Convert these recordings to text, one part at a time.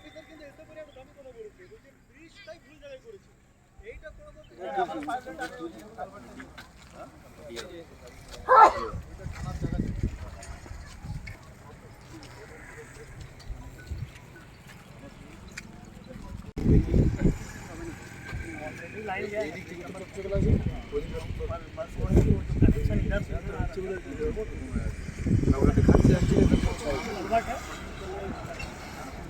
Officer কিন্তু এসে করে আমি দামি কোনো বলেছি। বলছি ব্রিজটাই ভুল জায়গায় করেছি। এইটা কোনো কানেকশন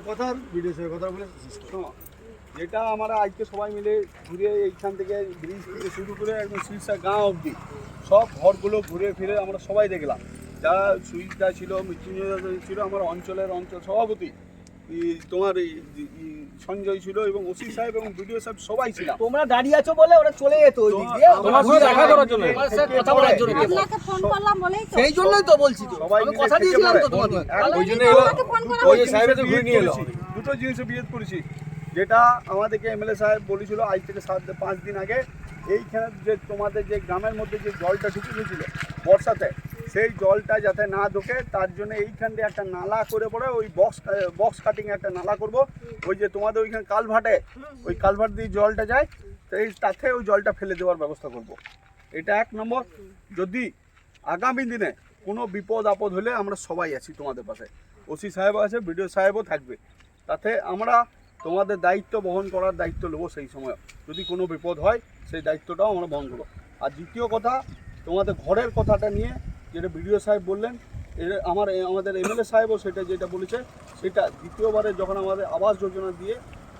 এমএলএ কথা, বিদেশের কথা বলে যেটা আমরা আজকে সবাই মিলে ঘুরে এইখান থেকে ব্রিজ থেকে শুরু করে একদম শীর্ষা গাঁ অবধি, সব ঘরগুলো ঘুরে ফিরে আমরা সবাই দেখলাম। যারা সুইচদা ছিল মৃত্যুঞ্জয় ছিল, আমার অঞ্চলের অঞ্চল সভাপতি তোমার সঞ্জয় ছিল এবং ওসি সাহেব এবং বিডিও সাহেব সবাই ছিল। তোমরা দাঁড়িয়ে আছো বলে ওরা চলে যেত ওই দিক দিয়ে? তোমার সাথে দেখা করার জন্য। কথা বলার জন্য। আপনাকে ফোন করলাম বলেই তো। সেই জন্যই তো বলছি তো। আমি কথা দিয়েছিলাম তো। তোমাকে ওই জন্য ওই। সাহেবের তো ঘুরে নিয়ে এলো। দুটো জিনিসে বিয়ে করেছি। যেটা আমাদেরকে এমএলএ সাহেব বলেছিল আজ থেকে সাত পাঁচ দিন আগে এইখানে যে তোমাদের যে গ্রামের মধ্যে যে জলটা ঢুকে গেছিল বর্ষাতে সেই জলটা যাতে না ঢোকে, তার জন্য এইখান দিয়ে একটা নালা করে পড়ে ওই বক্স বক্স কাটিং একটা নালা করব। ওই যে তোমাদের ওইখানে কালভার্টে ওই কালভার্ট দিয়ে জলটা যায় সেই তাতে ওই জলটা ফেলে দেওয়ার ব্যবস্থা করব। এটা এক নম্বর। যদি আগামী দিনে কোনো বিপদ আপদ হলে আমরা সবাই আছি তোমাদের পাশে। ওসি সাহেব আছে, বিডিও সাহেবও থাকবে। তাতে আমরা তোমাদের দায়িত্ব বহন করার দায়িত্ব নেব সেই সময়। যদি কোনো বিপদ হয়, সেই দায়িত্বটাও আমরা বহন করব। আর দ্বিতীয় কথা, তোমাদের ঘরের কথাটা নিয়ে যেটা বিডিও সাহেব বললেন এর আমার আমাদের এমএলএ সাহেবও সেটা যেটা বলেছে সেটা দ্বিতীয়বারে যখন আমাদের আবাস যোজনা দিয়ে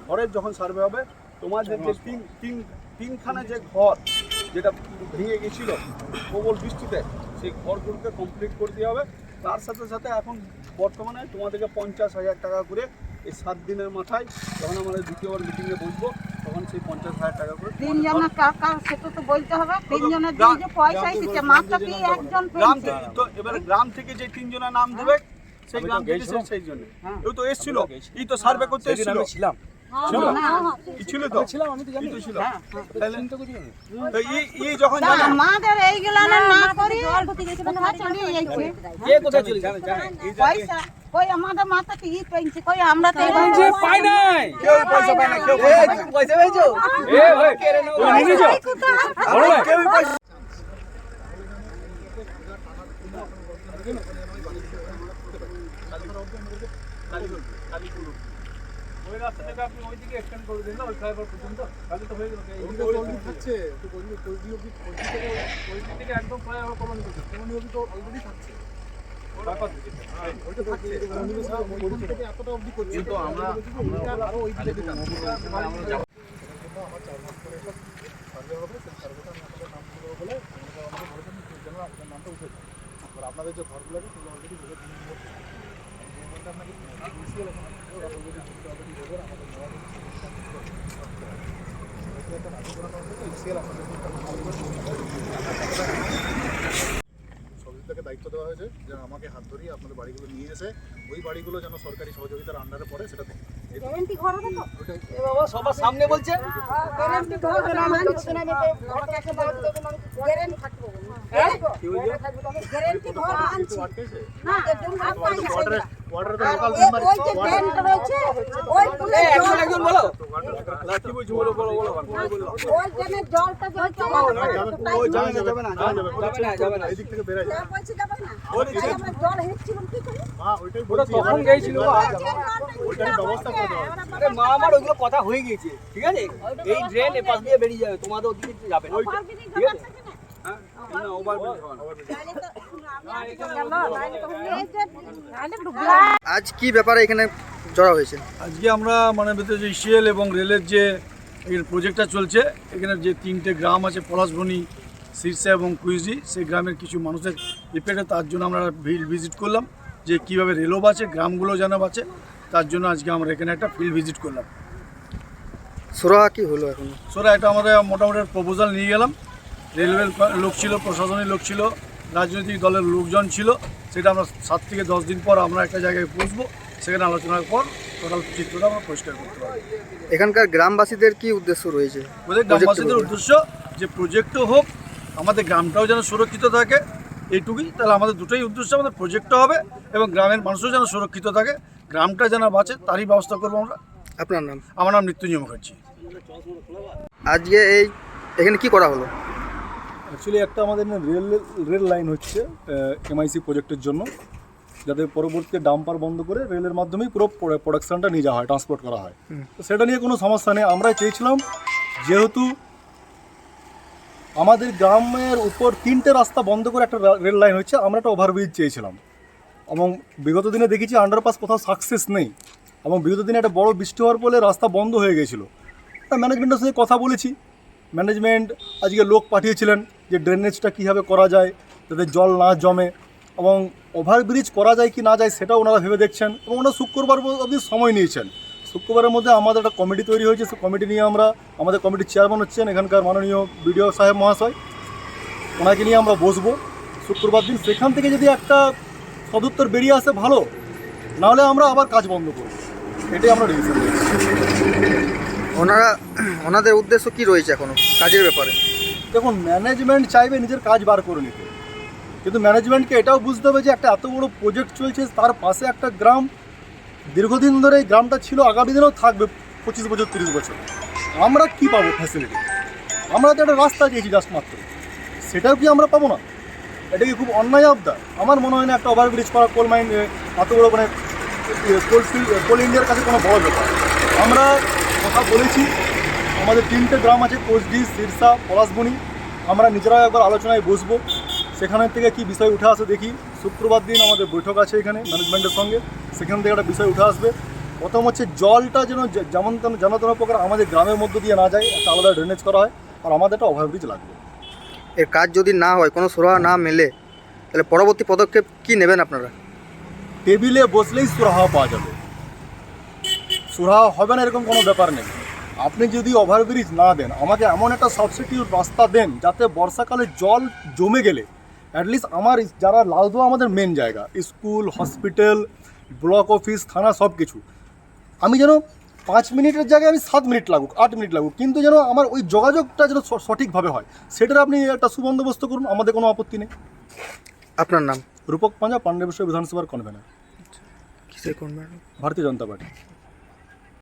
ঘরের যখন সার্ভে হবে তোমাদের যে তিন তিন তিনখানা যে ঘর যেটা ভেঙে গেছিল প্রবল বৃষ্টিতে সেই ঘরগুলোকে কমপ্লিট করে দেওয়া হবে। তার সাথে সাথে এখন বর্তমানে তোমাদেরকে পঞ্চাশ হাজার টাকা করে এই সাত দিনের মাথায় যখন আমাদের দ্বিতীয়বার মিটিংয়ে বসবো সেই পঞ্চাশ হাজার টাকা করে। তিনজনের কাকা সেটা তো বলতে হবে। তিনজনের দিয়ে যে পয়সাই দিচ্ছে মাত্র কি একজন গ্রাম থেকে তো এবারে গ্রাম থেকে যে তিনজনের নাম দেবে সেই গ্রাম থেকে সেই- জন্য। এই তো এসছিল। এই তো সার্ভে করতে সেদিন ছিলাম। ছিল? হ্যাঁ, হ্যাঁ। কি ছিল তো? ছিলাম আমি তো জানি। তো ছিল। হ্যাঁ, তো এই এই যখন আমাদের এইগুলো না করি কোথায় চলে যাচ্ছে কে কোথায় চলে যাবে পয়সা। কই আমাদের মাথাতে ই পেয়েছে কই আমরা তো যে পাই নাই কেউ পয়সা পায় না কেউ পয়সা পায় পেয়েছ এ ভাই ওই নিয়ে নিয়েছো? ভাই কেউই পয়সা ওই রাস্তাটাকে আপনি ওইদিকে এক্সটেন্ড করে দিন না ওই ফ্লাইওভার পর্যন্ত তাহলে তো হয়ে গেল ওইদিকে তো অলরেডি থাকছে তো ওইদিকে ওইদিকে ওইদিক থেকে একদম ফ্লাইওভার কলোনি পর্যন্ত কলোনি তো অলরেডি থাকছে আপনাদের যে ঘরগুলো আছে সেগুলো অলরেডি দিন আপনাকে সহযোগিতাকে দায়িত্ব দেওয়া হয়েছে যেন আমাকে হাত ধরিয়ে আপনাদের বাড়িগুলো নিয়ে এসে ওই বাড়িগুলো যেন সরকারি সহযোগিতার আন্ডারে পড়ে সেটা দেখে। গ্যারান্টি ঘর হবে তো? এ বাবা সবার সামনে বলছে। মা আমার ওইগুলো কথা হয়ে গিয়েছে ঠিক আছে এই ড্রেন এপাশ দিয়ে বেরিয়ে যাবে তোমাদের ওদিকে যাবে না। আজ কি ব্যাপারে এখানে জড়া হয়েছে আজকে আমরা মানে ভেতরে যে ইসিএল এবং রেলের যে এর প্রজেক্টটা চলছে এখানে যে তিনটে গ্রাম আছে পলাশবনি শীর্ষা এবং কুইজি সেই গ্রামের কিছু মানুষের ইফেক্টে তার জন্য আমরা ফিল্ড ভিজিট করলাম যে কীভাবে রেলও বাঁচে গ্রামগুলো যেন বাঁচে তার জন্য আজকে আমরা এখানে একটা ফিল্ড ভিজিট করলাম। সোরা কি হলো এখন? সোরা এটা আমাদের মোটামুটি প্রপোজাল নিয়ে গেলাম। রেলওয়ের লোক ছিল প্রশাসনের লোক ছিল রাজনৈতিক দলের লোকজন ছিল। সেটা আমরা সাত থেকে দশ দিন পর আমরা একটা জায়গায় পৌঁছবো। সেখানে আলোচনার পর টোটাল চিত্রটা আমরা পরিষ্কার করতে পারব। এখানকার গ্রামবাসীদের কি উদ্দেশ্য রয়েছে? গ্রামবাসীদের উদ্দেশ্য যে প্রজেক্টও হোক আমাদের গ্রামটাও যেন সুরক্ষিত থাকে এইটুকুই। তাহলে আমাদের দুটোই উদ্দেশ্য আমাদের প্রজেক্টও হবে এবং গ্রামের মানুষও যেন সুরক্ষিত থাকে। গ্রামটা যেন বাঁচে তারই ব্যবস্থা করব আমরা। আপনার নাম? আমার নাম মৃত্যুঞ্জয় মুখার্জি। আজকে এই এখানে কি করা হলো? অ্যাকচুয়ালি একটা আমাদের রেল রেল লাইন হচ্ছে এমআইসি প্রজেক্টের জন্য যাতে পরবর্তীতে ডাম্পার বন্ধ করে রেলের মাধ্যমেই পুরো প্রোডাকশনটা নিয়ে যাওয়া হয় ট্রান্সপোর্ট করা হয়। তো সেটা নিয়ে কোনো সমস্যা নেই আমরা চেয়েছিলাম যেহেতু আমাদের গ্রামের উপর তিনটে রাস্তা বন্ধ করে একটা রেল লাইন হচ্ছে আমরা একটা ওভারব্রিজ চেয়েছিলাম। এবং বিগত দিনে দেখেছি আন্ডারপাস কোথাও সাকসেস নেই এবং বিগত দিনে একটা বড় বৃষ্টি হওয়ার ফলে রাস্তা বন্ধ হয়ে গেছিল। ম্যানেজমেন্টের সাথে কথা বলেছি ম্যানেজমেন্ট, আজকে লোক পাঠিয়েছিলেন যে ড্রেনেজটা কীভাবে করা যায়, যাতে জল না জমে এবং ওভারব্রিজ করা যায় কি না যায় সেটাও ওনারা ভেবে দেখছেন এবং ওনারা শুক্রবার অবধি সময় নিয়েছেন। শুক্রবারের মধ্যে আমাদের একটা কমিটি তৈরি হয়েছে, সেই কমিটি নিয়ে আমরা, আমাদের কমিটির চেয়ারম্যান হচ্ছেন এখানকার মাননীয় বিডিও সাহেব মহাশয়। ওনাকে নিয়ে আমরা বসবো। শুক্রবার দিন সেখান থেকে যদি একটা সদুত্তর বেরিয়ে আসে ভালো, নাহলে আমরা আবার কাজ বন্ধ করব। এটাই আমরা ডিসিশন ওনারা, ওনাদের উদ্দেশ্য কি রয়েছে এখনও কাজের ব্যাপারে? দেখুন ম্যানেজমেন্ট চাইবে নিজের কাজ বার করে নিতে। কিন্তু ম্যানেজমেন্টকে এটাও বুঝতে হবে যে একটা এত বড় প্রজেক্ট চলছে, তার পাশে একটা গ্রাম। দীর্ঘদিন ধরে এই গ্রামটা ছিল, আগামী দিনেও থাকবে পঁচিশ বছর, তিরিশ বছর। আমরা কি পাবো ফ্যাসিলিটি আমরা তো একটা রাস্তা চেয়েছি জাস্ট মাত্র। সেটাও কি আমরা পাবো না? এটা কি খুব অন্যায় আবদার আমার মনে হয় না একটা ওভারব্রিজ করা কোল মাইন এত বড় মানে কোল কোল ইন্ডিয়ার কাছে কোনো বড় ব্যাপার। আমরা কথা বলেছি। আমাদের তিনটে গ্রাম আছে কোচডি সিরসা পলাশবনি। আমরা নিজেরা একবার আলোচনায় বসবো। সেখানের থেকে কি বিষয় উঠে আসে দেখি। শুক্রবার দিন আমাদের বৈঠক আছে এখানে ম্যানেজমেন্টের সঙ্গে। সেখান থেকে একটা বিষয় উঠে আসবে। প্রথম হচ্ছে জলটা যেন যেমন তেমন যেন তেন প্রকার আমাদের গ্রামের মধ্য দিয়ে না যায় একটা আলাদা ড্রেনেজ করা হয় আর আমাদের একটা ওভারব্রিজ লাগবে। এর কাজ যদি না হয় কোনো সুরাহা না মেলে তাহলে পরবর্তী পদক্ষেপ কি নেবেন আপনারা? টেবিলে বসলেই সুরাহা পাওয়া যাবে। সুরাহা হবে না এরকম কোনো ব্যাপার নেই। আপনি যদি ওভারব্রিজ না দেন আমাকে এমন একটা সাবস্টিটিউট রাস্তা দেন যাতে বর্ষাকালে জল জমে গেলে অ্যাটলিস্ট আমার যারা লালদোয়া আমাদের মেন জায়গা স্কুল হসপিটাল ব্লক অফিস থানা সব কিছু আমি যেন পাঁচ মিনিটের জায়গায় আমি সাত মিনিট লাগুক আট মিনিট লাগুক কিন্তু যেন আমার ওই যোগাযোগটা যেন সঠিকভাবে হয় সেটার আপনি একটা সুবন্দোবস্ত করুন আমাদের কোনো আপত্তি নেই। আপনার নাম? রূপক পাঞ্জা পাণ্ডে বিশ্ব বিধানসভার কনভেনার কিসের কোন ম্যাডাম ভারতীয় জনতা পার্টি।